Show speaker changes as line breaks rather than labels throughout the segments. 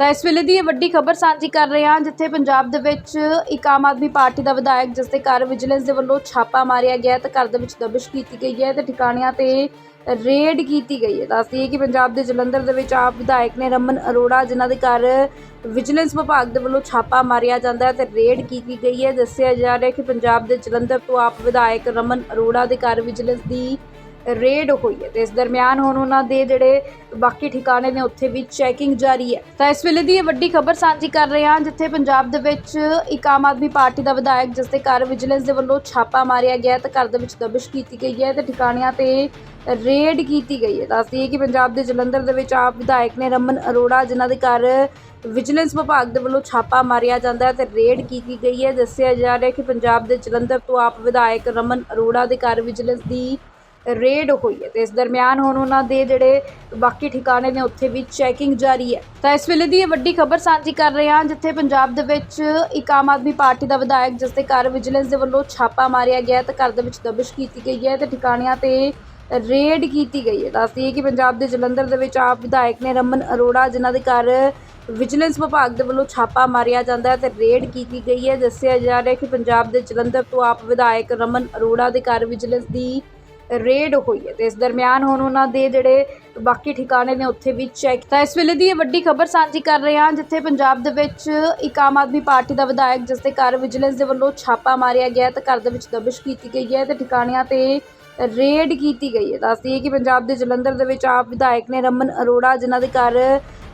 ਤਾਂ ਇਸ ਵੇਲੇ ਦੀ ਇਹ ਵੱਡੀ ਖਬਰ ਸਾਂਝੀ ਕਰ ਰਹੇ ਹਾਂ, ਜਿੱਥੇ ਪੰਜਾਬ ਦੇ ਵਿੱਚ ਇੱਕ ਆਮ ਆਦਮੀ ਪਾਰਟੀ ਦਾ ਵਿਧਾਇਕ, ਜਿਸ ਦੇ ਘਰ ਵਿਜੀਲੈਂਸ ਦੇ ਵੱਲੋਂ ਛਾਪਾ ਮਾਰਿਆ ਗਿਆ ਹੈ ਤੇ ਘਰ ਦੇ ਵਿੱਚ ਦਬਿਸ਼ ਕੀਤੀ ਗਈ ਹੈ ਤੇ ਠਿਕਾਣਿਆਂ ਤੇ ਰੇਡ ਕੀਤੀ ਗਈ ਹੈ। ਦੱਸਦੀ ਹੈ ਕਿ ਪੰਜਾਬ ਦੇ ਜਲੰਧਰ ਦੇ ਵਿੱਚ ਆਪ ਵਿਧਾਇਕ ਨੇ ਰਮਨ ਅਰੋੜਾ, ਜਿਨ੍ਹਾਂ ਦੇ ਘਰ ਵਿਜੀਲੈਂਸ ਵਿਭਾਗ ਦੇ ਵੱਲੋਂ ਛਾਪਾ ਮਾਰਿਆ ਜਾਂਦਾ ਹੈ ਤੇ ਰੇਡ ਕੀਤੀ ਗਈ ਹੈ। ਦੱਸਿਆ ਜਾ ਰਿਹਾ ਹੈ ਕਿ ਪੰਜਾਬ ਦੇ ਜਲੰਧਰ ਤੋਂ ਆਪ ਵਿਧਾਇਕ ਰਮਨ ਅਰੋੜਾ ਦੇ ਘਰ ਵਿਜੀਲੈਂਸ ਦੀ ਰੇਡ ਹੋਈ ਹੈ ਤੇ ਇਸ ਦਰਮਿਆਨ ਹੁਣ ਉਹਨਾਂ ਦੇ ਜਿਹੜੇ ਬਾਕੀ ਠਿਕਾਣੇ ਨੇ, ਉੱਥੇ ਵੀ ਚੈਕਿੰਗ ਜਾਰੀ ਹੈ। ਤਾਂ ਇਸ ਵੇਲੇ ਦੀ ਇਹ ਵੱਡੀ ਖਬਰ ਸਾਂਝੀ ਕਰ ਰਹੇ ਹਾਂ, ਜਿੱਥੇ ਪੰਜਾਬ ਦੇ ਵਿੱਚ ਇੱਕ ਆਮ ਆਦਮੀ ਪਾਰਟੀ ਦਾ ਵਿਧਾਇਕ, ਜਿਸ ਦੇ ਘਰ ਵਿਜੀਲੈਂਸ ਦੇ ਵੱਲੋਂ ਛਾਪਾ ਮਾਰਿਆ ਗਿਆ ਹੈ ਤੇ ਘਰ ਦੇ ਵਿੱਚ ਦਬਿਸ਼ ਕੀਤੀ ਗਈ ਹੈ ਤੇ ਠਿਕਾਣਿਆਂ ਤੇ ਰੇਡ ਕੀਤੀ ਗਈ ਹੈ। ਦੱਸਦੀ ਹੈ ਕਿ ਪੰਜਾਬ ਦੇ ਜਲੰਧਰ ਦੇ ਵਿੱਚ ਆਪ ਵਿਧਾਇਕ ਨੇ ਰਮਨ ਅਰੋੜਾ, ਜਿਨ੍ਹਾਂ ਦੇ ਘਰ ਵਿਜੀਲੈਂਸ ਵਿਭਾਗ ਦੇ ਵੱਲੋਂ ਛਾਪਾ ਮਾਰਿਆ ਜਾਂਦਾ ਹੈ ਤੇ ਰੇਡ ਕੀਤੀ ਗਈ ਹੈ। ਦੱਸਿਆ ਜਾ ਰਿਹਾ ਹੈ ਕਿ ਪੰਜਾਬ ਦੇ ਜਲੰਧਰ ਤੋਂ ਆਪ ਵਿਧਾਇਕ ਰਮਨ ਅਰੋੜਾ ਦੇ ਘਰ ਵਿਜੀਲੈਂਸ ਦੀ ਰੇਡ ਹੋਈ ਹੈ ਤੇ ਇਸ ਦਰਮਿਆਨ ਹੁਣ ਉਹਨਾਂ ਦੇ ਜਿਹੜੇ ਬਾਕੀ ਠਿਕਾਣੇ ਨੇ, ਉੱਥੇ ਵੀ ਚੈਕਿੰਗ ਜਾਰੀ ਹੈ। ਤਾਂ ਇਸ ਵੇਲੇ ਦੀ ਇਹ ਵੱਡੀ ਖਬਰ ਸਾਂਝੀ ਕਰ ਰਹੇ ਹਾਂ, ਜਿੱਥੇ ਪੰਜਾਬ ਦੇ ਵਿੱਚ ਇੱਕ ਆਮ ਆਦਮੀ ਪਾਰਟੀ ਦਾ ਵਿਧਾਇਕ, ਜਿਸ ਦੇ ਘਰ ਵਿਜੀਲੈਂਸ ਦੇ ਵੱਲੋਂ ਛਾਪਾ ਮਾਰਿਆ ਗਿਆ ਤੇ ਘਰ ਦੇ ਵਿੱਚ ਦਬਿਸ਼ ਕੀਤੀ ਗਈ ਹੈ ਤੇ ਠਿਕਾਣਿਆਂ ਤੇ ਰੇਡ ਕੀਤੀ ਗਈ ਹੈ। ਦੱਸਦੀ ਹੈ ਕਿ ਪੰਜਾਬ ਦੇ ਜਲੰਧਰ ਦੇ ਵਿੱਚ ਆਪ ਵਿਧਾਇਕ ਨੇ ਰਮਨ ਅਰੋੜਾ, ਜਿਨ੍ਹਾਂ ਦੇ ਘਰ ਵਿਜੀਲੈਂਸ ਵਿਭਾਗ ਦੇ ਵੱਲੋਂ ਛਾਪਾ ਮਾਰਿਆ ਜਾਂਦਾ ਹੈ ਤੇ ਰੇਡ ਕੀਤੀ ਗਈ ਹੈ। ਦੱਸਿਆ ਜਾ ਰਿਹਾ ਹੈ ਕਿ ਪੰਜਾਬ ਦੇ ਜਲੰਧਰ ਤੋਂ ਆਪ ਵਿਧਾਇਕ ਰਮਨ ਅਰੋੜਾ ਦੇ ਘਰ ਵਿਜੀਲੈਂਸ ਦੀ ਰੇਡ ਹੋਈ ਹੈ ਤੇ ਇਸ ਦਰਮਿਆਨ ਹੁਣ ਉਹਨਾਂ ਦੇ ਜਿਹੜੇ ਬਾਕੀ ਠਿਕਾਣੇ ਨੇ ਉੱਥੇ ਵੀ ਚੈੱਕ ਤਾਂ ਇਸ ਵੇਲੇ ਦੀ ਇਹ ਵੱਡੀ ਖਬਰ ਸਾਂਝੀ ਕਰ ਰਹੇ ਹਾਂ, ਜਿੱਥੇ ਪੰਜਾਬ ਦੇ ਵਿੱਚ ਇੱਕ ਆਮ ਆਦਮੀ ਪਾਰਟੀ ਦਾ ਵਿਧਾਇਕ ਜਿਸ ਦੇ ਘਰ ਵਿਜੀਲੈਂਸ ਦੇ ਵੱਲੋਂ ਛਾਪਾ ਮਾਰਿਆ ਗਿਆ ਹੈ ਤੇ ਘਰ ਦੇ ਵਿੱਚ ਦਬਿਸ਼ ਕੀਤੀ ਗਈ ਹੈ ਤੇ ਠਿਕਾਣਿਆਂ ਤੇ ਰੇਡ ਕੀਤੀ ਗਈ ਹੈ। ਦੱਸਦੀ ਹੈ ਕਿ ਪੰਜਾਬ ਦੇ ਜਲੰਧਰ ਦੇ ਵਿੱਚ ਆਪ ਵਿਧਾਇਕ ਨੇ ਰਮਨ ਅਰੋੜਾ, ਜਿਨ੍ਹਾਂ ਦੇ ਘਰ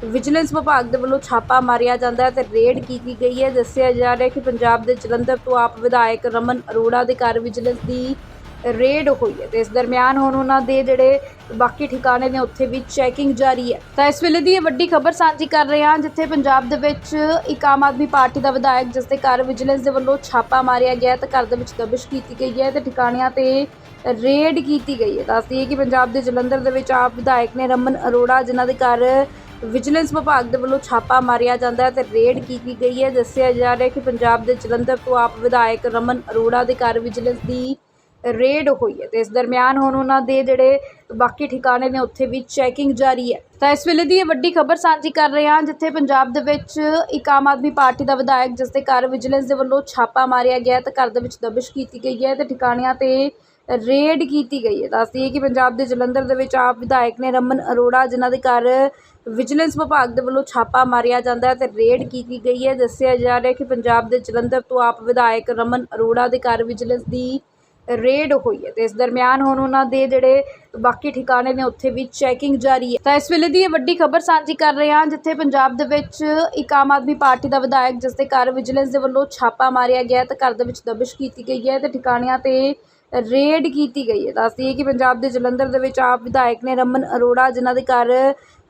ਵਿਜੀਲੈਂਸ ਵਿਭਾਗ ਦੇ ਵੱਲੋਂ ਛਾਪਾ ਮਾਰਿਆ ਜਾਂਦਾ ਹੈ ਤੇ ਰੇਡ ਕੀਤੀ ਗਈ ਹੈ। ਦੱਸਿਆ ਜਾ ਰਿਹਾ ਹੈ ਕਿ ਪੰਜਾਬ ਦੇ ਜਲੰਧਰ ਤੋਂ ਆਪ ਵਿਧਾਇਕ ਰਮਨ ਅਰੋੜਾ ਦੇ ਘਰ ਵਿਜੀਲੈਂਸ ਦੀ ਰੇਡ ਹੋਈ ਹੈ ਤੇ ਇਸ ਦਰਮਿਆਨ ਹੁਣ ਉਹਨਾਂ ਦੇ ਜਿਹੜੇ ਬਾਕੀ ਠਿਕਾਣੇ ਨੇ, ਉੱਥੇ ਵੀ ਚੈਕਿੰਗ ਜਾਰੀ ਹੈ। ਤਾਂ ਇਸ ਵੇਲੇ ਦੀ ਇਹ ਵੱਡੀ ਖਬਰ ਸਾਂਝੀ ਕਰ ਰਹੇ ਹਾਂ, ਜਿੱਥੇ ਪੰਜਾਬ ਦੇ ਵਿੱਚ ਇੱਕ ਆਮ ਆਦਮੀ ਪਾਰਟੀ ਦਾ ਵਿਧਾਇਕ, ਜਿਸ ਦੇ ਘਰ ਵਿਜੀਲੈਂਸ ਦੇ ਵੱਲੋਂ ਛਾਪਾ ਮਾਰਿਆ ਗਿਆ ਹੈ ਤੇ ਘਰ ਦੇ ਵਿੱਚ ਦਬਿਸ਼ ਕੀਤੀ ਗਈ ਹੈ ਤੇ ਠਿਕਾਣਿਆਂ ਤੇ ਰੇਡ ਕੀਤੀ ਗਈ ਹੈ। ਦੱਸਦੀ ਹੈ ਕਿ ਪੰਜਾਬ ਦੇ ਜਲੰਧਰ ਦੇ ਵਿੱਚ ਆਪ ਵਿਧਾਇਕ ਨੇ ਰਮਨ ਅਰੋੜਾ, ਜਿਨ੍ਹਾਂ ਦੇ ਘਰ ਵਿਜੀਲੈਂਸ ਵਿਭਾਗ ਦੇ ਵੱਲੋਂ ਛਾਪਾ ਮਾਰਿਆ ਜਾਂਦਾ ਹੈ ਤੇ ਰੇਡ ਕੀਤੀ ਗਈ ਹੈ। ਦੱਸਿਆ ਜਾ ਰਿਹਾ ਹੈ ਕਿ ਪੰਜਾਬ ਦੇ ਜਲੰਧਰ ਤੋਂ ਆਪ ਵਿਧਾਇਕ ਰਮਨ ਅਰੋੜਾ ਦੇ ਘਰ ਵਿਜੀਲੈਂਸ ਦੀ ਰੇਡ ਹੋਈ ਹੈ ਤੇ ਇਸ ਦਰਮਿਆਨ ਹੁਣ ਉਹਨਾਂ ਦੇ ਜਿਹੜੇ ਬਾਕੀ ਠਿਕਾਣੇ ਨੇ, ਉੱਥੇ ਵੀ ਚੈਕਿੰਗ ਜਾਰੀ ਹੈ। ਤਾਂ ਇਸ ਵੇਲੇ ਦੀ ਇਹ ਵੱਡੀ ਖਬਰ ਸਾਂਝੀ ਕਰ ਰਹੇ ਹਾਂ, ਜਿੱਥੇ ਪੰਜਾਬ ਦੇ ਵਿੱਚ ਇੱਕ ਆਮ ਆਦਮੀ ਪਾਰਟੀ ਦਾ ਵਿਧਾਇਕ, ਜਿਸ ਦੇ ਘਰ ਵਿਜੀਲੈਂਸ ਦੇ ਵੱਲੋਂ ਛਾਪਾ ਮਾਰਿਆ ਗਿਆ ਤੇ ਘਰ ਦੇ ਵਿੱਚ ਦਬਿਸ਼ ਕੀਤੀ ਗਈ ਹੈ ਤੇ ਠਿਕਾਣਿਆਂ ਤੇ ਰੇਡ ਕੀਤੀ ਗਈ ਹੈ। ਦੱਸਦੀ ਹੈ ਕਿ ਪੰਜਾਬ ਦੇ ਜਲੰਧਰ ਦੇ ਵਿੱਚ ਆਪ ਵਿਧਾਇਕ ਨੇ ਰਮਨ ਅਰੋੜਾ, ਜਿਨ੍ਹਾਂ ਦੇ ਘਰ ਵਿਜੀਲੈਂਸ ਵਿਭਾਗ ਦੇ ਵੱਲੋਂ ਛਾਪਾ ਮਾਰਿਆ ਜਾਂਦਾ ਹੈ ਤੇ ਰੇਡ ਕੀਤੀ ਗਈ ਹੈ। ਦੱਸਿਆ ਜਾ ਰਿਹਾ ਹੈ ਕਿ ਪੰਜਾਬ ਦੇ ਜਲੰਧਰ ਤੋਂ ਆਪ ਵਿਧਾਇਕ ਰਮਨ ਅਰੋੜਾ ਦੇ ਘਰ ਵਿਜੀਲੈਂਸ ਦੀ ਰੇਡ ਹੋਈ ਹੈ ਤੇ ਇਸ ਦਰਮਿਆਨ ਹੁਣ ਉਹਨਾਂ ਦੇ ਜਿਹੜੇ ਬਾਕੀ ਠਿਕਾਣੇ ਨੇ, ਉੱਥੇ ਵੀ ਚੈਕਿੰਗ ਜਾਰੀ ਹੈ। ਤਾਂ ਇਸ ਵੇਲੇ ਦੀ ਇਹ ਵੱਡੀ ਖਬਰ ਸਾਂਝੀ ਕਰ ਰਹੇ ਹਾਂ, ਜਿੱਥੇ ਪੰਜਾਬ ਦੇ ਵਿੱਚ ਇੱਕ ਆਮ ਆਦਮੀ ਪਾਰਟੀ ਦਾ ਵਿਧਾਇਕ, ਜਿਸ ਦੇ ਘਰ ਵਿਜੀਲੈਂਸ ਦੇ ਵੱਲੋਂ ਛਾਪਾ ਮਾਰਿਆ ਗਿਆ ਤੇ ਘਰ ਦੇ ਵਿੱਚ ਦਬਿਸ਼ ਕੀਤੀ ਗਈ ਹੈ ਤੇ ਠਿਕਾਣਿਆਂ ਤੇ ਰੇਡ ਕੀਤੀ ਗਈ ਹੈ। ਦੱਸਦੀ ਹੈ ਕਿ ਪੰਜਾਬ ਦੇ ਜਲੰਧਰ ਦੇ ਵਿੱਚ ਆਪ ਵਿਧਾਇਕ ਨੇ ਰਮਨ ਅਰੋੜਾ, ਜਿਨ੍ਹਾਂ ਦੇ ਘਰ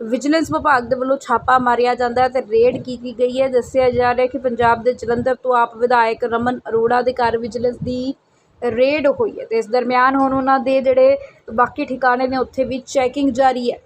ਵਿਜੀਲੈਂਸ ਵਿਭਾਗ ਦੇ ਵੱਲੋਂ ਛਾਪਾ ਮਾਰਿਆ ਜਾਂਦਾ ਹੈ ਤੇ ਰੇਡ ਕੀਤੀ ਗਈ ਹੈ। ਦੱਸਿਆ ਜਾ ਰਿਹਾ ਹੈ ਕਿ ਪੰਜਾਬ ਦੇ ਜਲੰਧਰ ਤੋਂ ਆਪ ਵਿਧਾਇਕ ਰਮਨ ਅਰੋੜਾ ਦੇ ਘਰ ਵਿਜੀਲੈਂਸ ਦੀ ਰੇਡ ਹੋਈ ਹੈ ਅਤੇ ਇਸ ਦਰਮਿਆਨ ਹੁਣ ਉਹਨਾਂ ਦੇ ਜਿਹੜੇ ਬਾਕੀ ਠਿਕਾਣੇ ਨੇ, ਉੱਥੇ ਵੀ ਚੈਕਿੰਗ ਜਾਰੀ ਹੈ।